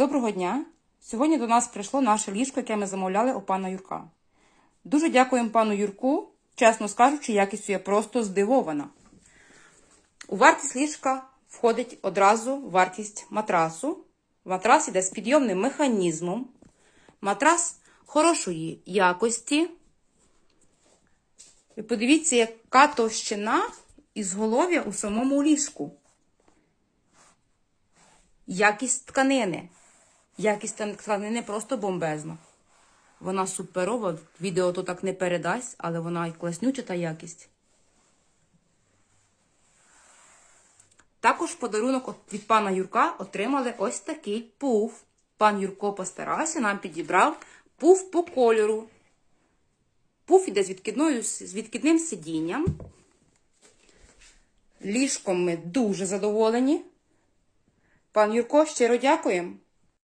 Доброго дня! Сьогодні до нас прийшло наше ліжко, яке ми замовляли у пана Юрка. Дуже дякуємо пану Юрку. Чесно скажучи, якістю я просто здивована. У вартість ліжка входить одразу вартість матрасу. Матрас іде з підйомним механізмом. Матрас хорошої якості. І подивіться, яка товщина ізголов'я у самому ліжку. Якість тканини. Якість тканини просто бомбезна. Вона суперова. Відео то так не передасть, але вона і класнюча та якість. Також подарунок від пана Юрка отримали ось такий пуф. Пан Юрко постарався, нам підібрав пуф по кольору. Пуф іде з, з відкидним сидінням. Ліжком ми дуже задоволені. Пан Юрко, щиро дякуємо.